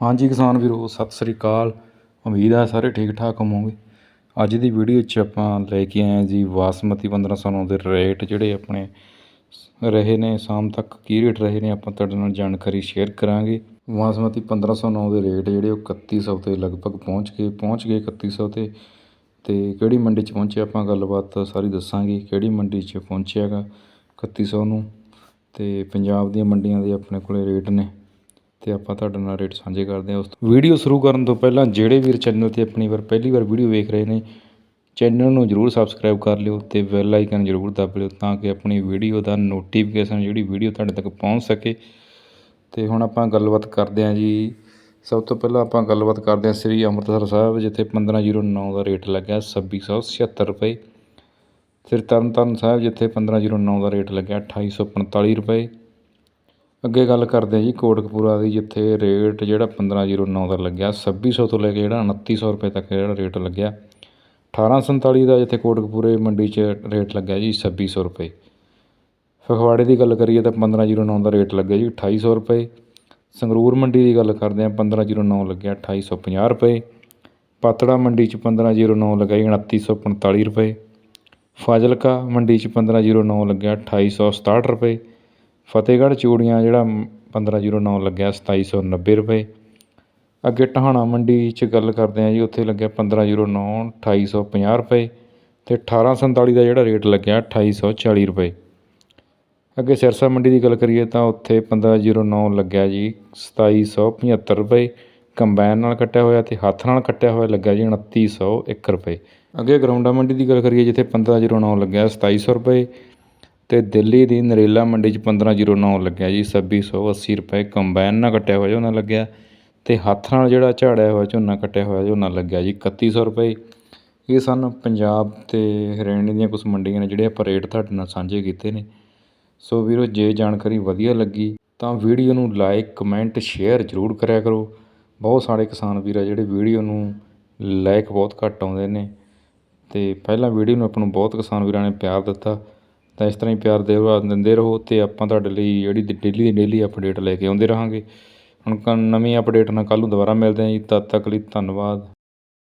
ਹਾਂਜੀ ਕਿਸਾਨ ਵੀਰੋ, ਸਤਿ ਸ੍ਰੀ ਅਕਾਲ। ਉਮੀਦ ਹੈ ਸਾਰੇ ਠੀਕ ਠਾਕ ਹੋਵੋਗੇ। ਅੱਜ ਦੀ ਵੀਡੀਓ 'ਚ ਆਪਾਂ ਲੈ ਕੇ ਆਏ ਹਾਂ ਜੀ ਬਾਸਮਤੀ 1509 ਦੇ ਰੇਟ ਜਿਹੜੇ ਆਪਣੇ ਰਹੇ ਨੇ, ਸ਼ਾਮ ਤੱਕ ਕੀ ਰੇਟ ਰਹੇ ਨੇ ਆਪਾਂ ਤੁਹਾਡੇ ਨਾਲ ਜਾਣਕਾਰੀ ਸ਼ੇਅਰ ਕਰਾਂਗੇ। ਬਾਸਮਤੀ 1509 ਦੇ ਰੇਟ ਜਿਹੜੇ ਉਹ 3100 ਤੇ ਲਗਭਗ ਪਹੁੰਚ ਗਏ ਪਹੁੰਚ ਗਏ 3100 ਤੇ। ਤੇ ਕਿਹੜੀ ਮੰਡੀ 'ਚ ਪਹੁੰਚੇ ਆਪਾਂ ਗੱਲਬਾਤ ਸਾਰੀ ਦੱਸਾਂਗੇ, ਕਿਹੜੀ ਮੰਡੀ 'ਚ ਪਹੁੰਚਿਆਗਾ 3100 ਨੂੰ। ਤੇ ਪੰਜਾਬ ਦੀਆਂ ਮੰਡੀਆਂ ਦੇ ਆਪਣੇ ਕੋਲੇ ਰੇਟ ਨੇ। ਤੇ ਆਪਾਂ ਤੁਹਾਡੇ ਨਾਲ ਰੇਟ ਸਾਂਝੇ ਕਰਦੇ ਹਾਂ। ਉਸ ਵੀਡੀਓ ਸ਼ੁਰੂ ਕਰਨ ਤੋਂ ਪਹਿਲਾਂ ਜਿਹੜੇ ਵੀਰ ਚੈਨਲ ਤੇ ਆਪਣੀ ਵਾਰ ਪਹਿਲੀ ਵਾਰ ਵੀਡੀਓ ਵੇਖ ਰਹੇ ਨੇ ਚੈਨਲ ਨੂੰ ਜਰੂਰ ਸਬਸਕ੍ਰਾਈਬ ਕਰ ਲਿਓ ਤੇ ਬੈਲ ਆਈਕਨ ਜਰੂਰ ਦਬ ਲਿਓ ਤਾਂ ਕਿ ਆਪਣੀ ਵੀਡੀਓ ਦਾ ਨੋਟੀਫਿਕੇਸ਼ਨ ਜਿਹੜੀ ਵੀਡੀਓ ਤੁਹਾਡੇ ਤੱਕ ਪਹੁੰਚ ਸਕੇ। ਤੇ ਹੁਣ ਆਪਾਂ ਗੱਲਬਾਤ ਕਰਦੇ ਹਾਂ ਜੀ। ਸਭ ਤੋਂ ਪਹਿਲਾਂ ਆਪਾਂ ਗੱਲਬਾਤ ਕਰਦੇ ਹਾਂ ਸ੍ਰੀ ਅੰਮ੍ਰਿਤਸਰ ਸਾਹਿਬ, ਜਿੱਥੇ 1509 ਦਾ ਰੇਟ ਲੱਗਿਆ 2676 ਰੁਪਏ। ਫਿਰ ਤਰਨਤਾਰਨ ਸਾਹਿਬ, ਜਿੱਥੇ 1509 ਦਾ ਰੇਟ ਲੱਗਿਆ 2845 ਰੁਪਏ। ਅੱਗੇ ਗੱਲ ਕਰਦੇ ਹਾਂ ਜੀ ਕੋਟਕਪੂਰਾ ਦੀ, ਜਿੱਥੇ ਰੇਟ ਜਿਹੜਾ 1509 ਦਾ ਲੱਗਿਆ, ਛੱਬੀ ਸੌ ਤੋਂ ਲੈ ਕੇ ਜਿਹੜਾ 2900 ਰੁਪਏ ਤੱਕ ਜਿਹੜਾ ਰੇਟ ਲੱਗਿਆ। 1847 ਦਾ ਜਿੱਥੇ ਕੋਟਕਪੂਰੇ ਮੰਡੀ 'ਚ ਰੇਟ ਲੱਗਿਆ ਜੀ ਛੱਬੀ ਸੌ ਰੁਪਏ। ਫਗਵਾੜੇ ਦੀ ਗੱਲ ਕਰੀਏ ਤਾਂ 1509 ਦਾ ਰੇਟ ਲੱਗਿਆ ਜੀ ਅਠਾਈ ਸੌ ਰੁਪਏ। ਸੰਗਰੂਰ ਮੰਡੀ ਦੀ ਗੱਲ ਕਰਦੇ ਹਾਂ 1509 ਲੱਗਿਆ 2850 ਰੁਪਏ। ਪਾਤੜਾ ਮੰਡੀ 'ਚ 1509 ਲੱਗਿਆ ਜੀ 2945 ਰੁਪਏ। ਫਾਜ਼ਿਲਕਾ ਮੰਡੀ 'ਚ 1509 ਲੱਗਿਆ 2867 ਰੁਪਏ। ਫਤਿਹਗੜ੍ਹ ਚੂੜੀਆਂ ਜਿਹੜਾ 1509 ਲੱਗਿਆ 2790 ਰੁਪਏ। ਅੱਗੇ ਟਹਾਣਾ ਮੰਡੀ 'ਚ ਗੱਲ ਕਰਦੇ ਹਾਂ ਜੀ, ਉੱਥੇ ਲੱਗਿਆ 1509 2850 ਰੁਪਏ ਅਤੇ ਅਠਾਰਾਂ ਸੰਤਾਲੀ ਦਾ ਜਿਹੜਾ ਰੇਟ ਲੱਗਿਆ 2840 ਰੁਪਏ। ਅੱਗੇ ਸਿਰਸਾ ਮੰਡੀ ਦੀ ਗੱਲ ਕਰੀਏ ਤਾਂ ਉੱਥੇ 1509 ਲੱਗਿਆ ਜੀ 2775 ਰੁਪਏ। ਕੰਬਾਈਨ ਨਾਲ ਕੱਟਿਆ ਹੋਇਆ ਅਤੇ ਹੱਥ ਨਾਲ ਕੱਟਿਆ ਹੋਇਆ ਲੱਗਿਆ ਜੀ 2901 ਰੁਪਏ। ਅੱਗੇ ਗਰਾਊਂਡਾ ਮੰਡੀ ਦੀ ਗੱਲ ਕਰੀਏ, ਜਿੱਥੇ 1509 ਲੱਗਿਆ, ਸਤਾਈ ਸੌ ਰੁਪਏ। ਅਤੇ ਦਿੱਲੀ ਦੀ ਨਰੇਲਾ ਮੰਡੀ 'ਚ 1509 ਲੱਗਿਆ ਜੀ 2680 ਰੁਪਏ ਕੰਬਾਈਨ ਨਾਲ ਕੱਟਿਆ ਹੋਇਆ ਝੋਨਾ ਲੱਗਿਆ। ਅਤੇ ਹੱਥ ਨਾਲ ਜਿਹੜਾ ਝਾੜਿਆ ਹੋਇਆ ਝੋਨਾ ਕੱਟਿਆ ਹੋਇਆ ਝੋਨਾ ਲੱਗਿਆ ਜੀ ਇਕੱਤੀ ਸੌ ਰੁਪਏ। ਇਹ ਸਨ ਪੰਜਾਬ ਅਤੇ ਹਰਿਆਣੇ ਦੀਆਂ ਕੁਛ ਮੰਡੀਆਂ ਨੇ ਜਿਹੜੇ ਆਪਾਂ ਰੇਟ ਤੁਹਾਡੇ ਨਾਲ ਸਾਂਝੇ ਕੀਤੇ ਨੇ। ਸੋ ਵੀਰੋ, ਜੇ ਜਾਣਕਾਰੀ ਵਧੀਆ ਲੱਗੀ ਤਾਂ ਵੀਡੀਓ ਨੂੰ ਲਾਈਕ, ਕਮੈਂਟ, ਸ਼ੇਅਰ ਜ਼ਰੂਰ ਕਰਿਆ ਕਰੋ। ਬਹੁਤ ਸਾਰੇ ਕਿਸਾਨ ਵੀਰ ਆ ਜਿਹੜੇ ਵੀਡੀਓ ਨੂੰ ਲਾਈਕ ਬਹੁਤ ਘੱਟ ਆਉਂਦੇ ਨੇ। ਅਤੇ ਪਹਿਲਾਂ ਵੀਡੀਓ ਨੂੰ ਆਪਾਂ ਨੂੰ ਬਹੁਤ ਕਿਸਾਨ ਵੀਰਾਂ ਨੇ ਪਿਆਰ ਦਿੱਤਾ। ਤਾਂ ਇਸ ਤਰ੍ਹਾਂ ਹੀ ਪਿਆਰ ਦੇ ਦਿੰਦੇ ਰਹੋ ਅਤੇ ਆਪਾਂ ਤੁਹਾਡੇ ਲਈ ਜਿਹੜੀ ਡੇਲੀ ਦੀ ਡੇਲੀ ਅਪਡੇਟ ਲੈ ਕੇ ਆਉਂਦੇ ਰਹਾਂਗੇ। ਹੁਣ ਕ ਨਵੀਂ ਅਪਡੇਟ ਨਾਲ ਕੱਲ੍ਹ ਨੂੰ ਦੁਬਾਰਾ ਮਿਲਦੇ ਹਾਂ ਜੀ। ਤਦ ਤੱਕ ਲਈ ਧੰਨਵਾਦ।